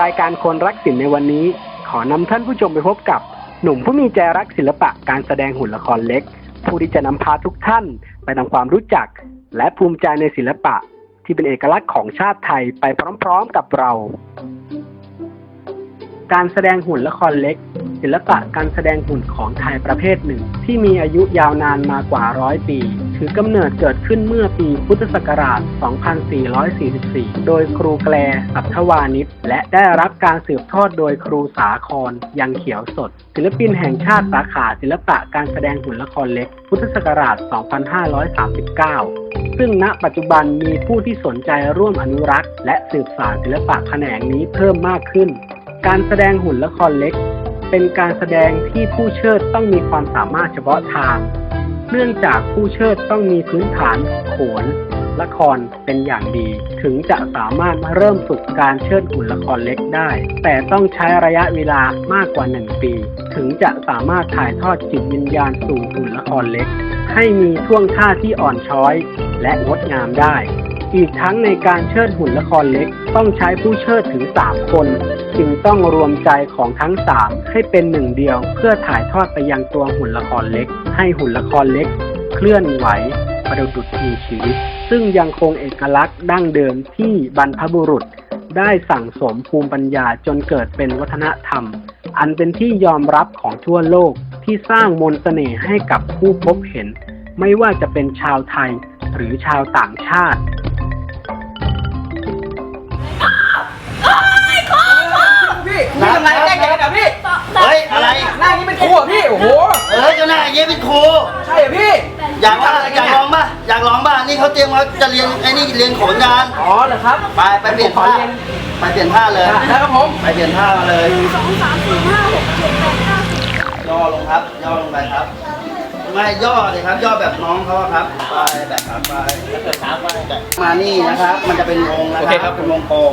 รายการคนรักศิลป์ในวันนี้ ขอนำท่านผู้ชมไปพบกับ หนุ่มผู้มีใจรักศิลปะการแสดงหุ่นละครเล็ก ผู้ที่จะนำพาทุกท่าน ไปทำความรู้จัก และภูมิใจในศิลปะ ที่เป็นเอกลักษณ์ของชาติไทยไปพร้อมๆกับเรา การแสดงหุ่นละครเล็ก ศิลปะการแสดงหุ่นของไทยประเภทหนึ่ง ที่มีอายุยาวนานมากว่าร้อยปี ถือกำเนิดเกิดขึ้นเมื่อปีพุทธศักราช 2444 โดยครูแกลสัทวานิชและได้รับการสืบทอดโดยครูสาครยังเขียวสด ศิลปินแห่งชาติสาขาศิลปะการแสดงหุ่นละครเล็ก พุทธศักราช 2539ซึ่งณปัจจุบันมีผู้ที่สนใจร่วมอนุรักษ์ และสืบสานศิลปะแขนงนี้เพิ่มมากขึ้น การแสดงหุ่นละครเล็ก เป็นการแสดงที่ผู้เชิดต้องมีความสามารถเฉพาะทาง เนื่องจากผู้เชิดต้องมีพื้นฐานโขนละครเป็นอย่างดี ถึงจะสามารถเริ่มฝึกการเชิดหุ่นละครเล็กได้ แต่ต้องใช้ระยะเวลามากกว่า 1 ปี ถึงจะสามารถถ่ายทอดจิตวิญญาณสู่หุ่นละครเล็ก ให้มีท่วงท่าที่อ่อนช้อย และงดงามได้ อีกทั้งในการเชิดหุ่นละครเล็กต้องใช้ผู้เชิดถึง 3 คน จึงต้องรวมใจของทั้ง 3 ให้เป็นหนึ่งเดียว เพื่อถ่ายทอดไปยังตัวหุ่นละครเล็ก ให้หุ่นละครเล็ก เคลื่อนไหวประดุจมีชีวิต ซึ่งยังคงเอกลักษณ์ดั้งเดิมที่บรรพบุรุษ ได้สั่งสมภูมิปัญญาจนเกิดเป็นวัฒนธรรม อันเป็นที่ยอมรับของทั่วโลกที่สร้างมนต์เสน่ห์ให้กับผู้พบเห็น ไม่ว่าจะเป็นชาวไทยหรือชาวต่างชาติ พี่พี่ทำไรแกล้งกันอะพี่ เฮ้ยอะไร หน้าอย่างนี้เป็นครูอะพี่ โอ้โห เอ้ยก็น่าอย่างเงี้ยเป็นครู ใช่เหรอพี่อยากว่าอยากลองป่ะอยากลองป่ะนี่เขาเตรียมเขาจะเรียนไอ้นี่เรียนโขนกันอ๋อเหรอครับ ไปไปเปลี่ยนขอผ้าเรียนไปเปลี่ยนผ้าเลยได้ครับผม ไปเปลี่ยนผ้ามาเลยย่อลงครับ ย่อลงไปครับไม่ย่อเลยครับย่อแบบน้องเขาอะครับไปแบบครับไปมานี่นะครับ มันจะเป็นวงนะครับเป็นวงกลม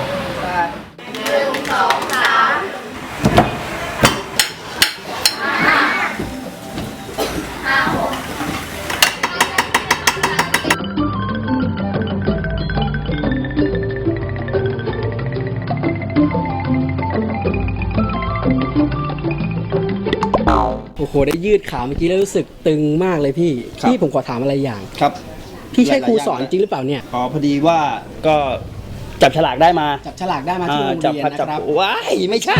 โอ้โหได้ยืดขาเมื่อกี้แล้วรู้สึกตึงมากเลยพี่ครับ พี่ผมขอถามอะไรอย่าง ครับพี่ใช่ครูสอนหลายๆอย่างจริงหรือเปล่าเนี่ยอ๋อพอดีว่าก็จับฉลากได้มา จับฉลากได้มาที่โรงจับเรียนพัดนะจับครับ ว้ายไม่ใช่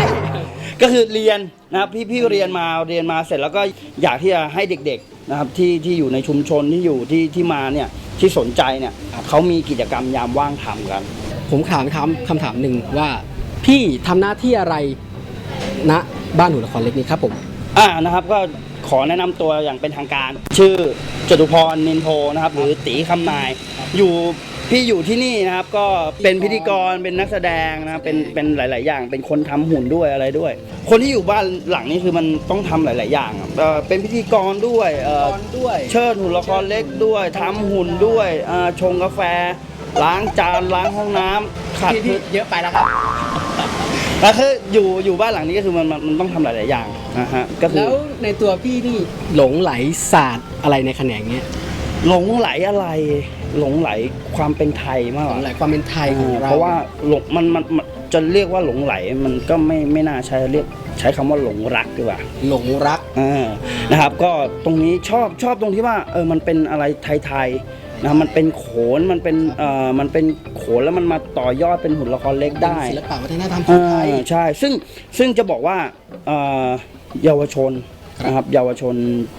ก็คือเรียนนะครับพี่พี่เรียนมาเรียนมาเสร็จแล้วก็อยากที่จะให้เด็กๆนะครับที่ที่อยู่ในชุมชนที่อยู่ที่ที่มาเนี่ยที่สนใจเนี่ยเขามีกิจกรรมยามว่างทำกัน ผมถามคำคำถามหนึ่งว่า พี่ทำหน้าที่อะไรณบ้านหุ่นละครเล็กนี้ครับผม อ่านะครับก็ขอแนะนำตัวอย่างเป็นทางการ ชื่อจตุพรนินโทนะครับ หรือตีคำนาย อยู่พี่อยู่ที่นี่นะครับ ก็เป็นพิธีกรเป็นนักแสดงนะครับเป็นเป็นหลาย ๆ อย่าง เป็นคนทำหุ่นด้วยอะไรด้วย คนที่อยู่บ้านหลังนี้คือมันต้องทำหลาย ๆ อย่างอะเอ่อเป็นพิธีกรด้วยเอ่อด้วยเชิดหุ่นละครเล็กด้วยทำหุ่นด้วยอ่าชงกาแฟ ล้างจานล้างห้องน้ำขัดพี่พี่เยอะไปแล้วครับ แล้วคืออยู่อยู่บ้านหลังนี้ก็คือมันมันมันต้องทำหลาย ๆ อย่างนะฮะก็คือแล้วในตัวพี่นี่หลงไหลศาสตร์อะไรในแขนงเนี้ยหลงไหลอะไร หลงไหลความเป็นไทยมากหกลงว่าไหลความเป็นไทยของเราเพราะว่าหลงมันมันมันจะเรียกว่าหลงไหลมันก็ไม่ไม่น่าใช้เรียกใช้คำว่าหลงรักดีกว่า หลงรัก อ่านะครับก็ตรงนี้ชอบชอบตรงที่ว่าเออมันเป็นอะไรไทยๆ นะมันเป็นโขนมันเป็นเอ่อมันเป็นโขนแล้วมันมาต่อยอดเป็นหุ่นละครเล็กได้ศิลปะวัฒนธรรมของไทยอ่าใช่ซึ่งซึ่งจะบอกว่าเอ่อเยาวชนนะครับเยาวชน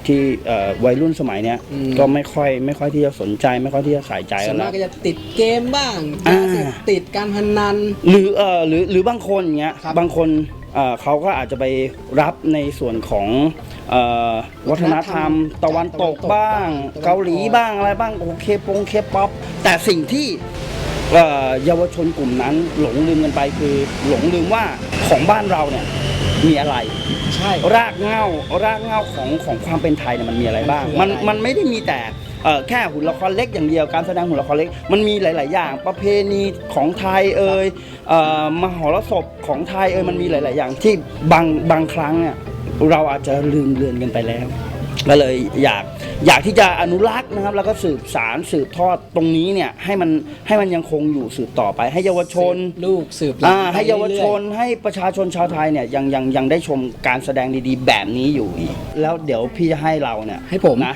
ที่เอ่อวัยรุ่นสมัยเนี้ยอืม ก็ไม่ค่อยไม่ค่อยที่จะสนใจ ไม่ค่อยที่จะใส่ใจส่กัวนนแล้มากว ก็จะติดเกมบ้างอ่า ยาเสพติดการพนัน หรือเอ่อหรือหรือบางคนอย่างเงี้ยครับบางคน เอ่อเขาก็อาจจะไปรับในส่วนของเอ่อวัฒนธรรม ตะวันตกบ้าง เกาหลีบ้างอะไรบ้างโอเคปงเคป๊อปแต่สิ่งที่เอ่อเยาวชนกลุ่มนั้นหลงลืมกันไปคือหลงลืมว่าของบ้านเราเนี่ยมีอะไรใช่รากเหง้ารากเหง้าของของความเป็นไทยเนี่ยมันมีอะไรบ้าง มันมันคืออะไรมันไม่ได้มีแต่ เอ่อแค่หุ่นละครเล็กอย่างเดียวการแสดงหุ่นละครเล็กมันมีหลาย ๆ อย่าง ประเพณีของไทยเอ่ยเอ่อมหรสพของไทยเอ่ยมันมีหลาย ๆ อย่างที่บางบางครั้งเนี่ยเราอาจจะลืมเลือนกันไปแล้วก็เลยอยากอยากที่จะอนุรักษ์นะครับ แล้วก็สืบสารสืบทอดตรงนี้เนี่ยให้มันให้มันยังคงอยู่สืบต่อไป ให้เยาวชนลูกสืบหลนอ่าไปให้เยาวชนรื่อให้ประชาชนชาวไทยเนี่ยยังยังยังได้ชมการแสดงดีๆ แบบนี้อยู่อีกแล้วเดี๋ยวพี่จะให้เราเนี่ยให้ผม นะ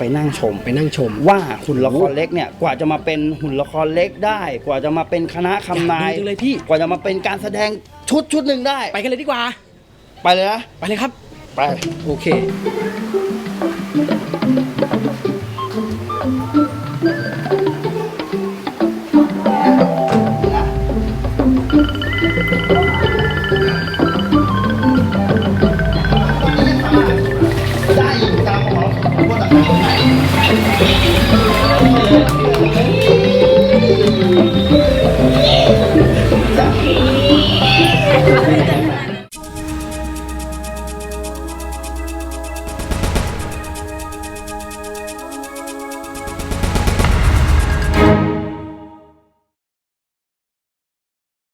ไปนั่งชมๆไปนั่งชม ว่าหุ่นละครเล็กเนี่ยกว่าจะมาเป็นหุ่นละครเล็กได้ กว่าจะมาเป็นคณะคำนายอยากดูจังเลยพี่ กว่าจะมาเป็นการแสดงชุดชุดหนึ่งได้ ไปกันเลยดีกว่า ไปเลยนะ ไปเลยครับ ไป โอเค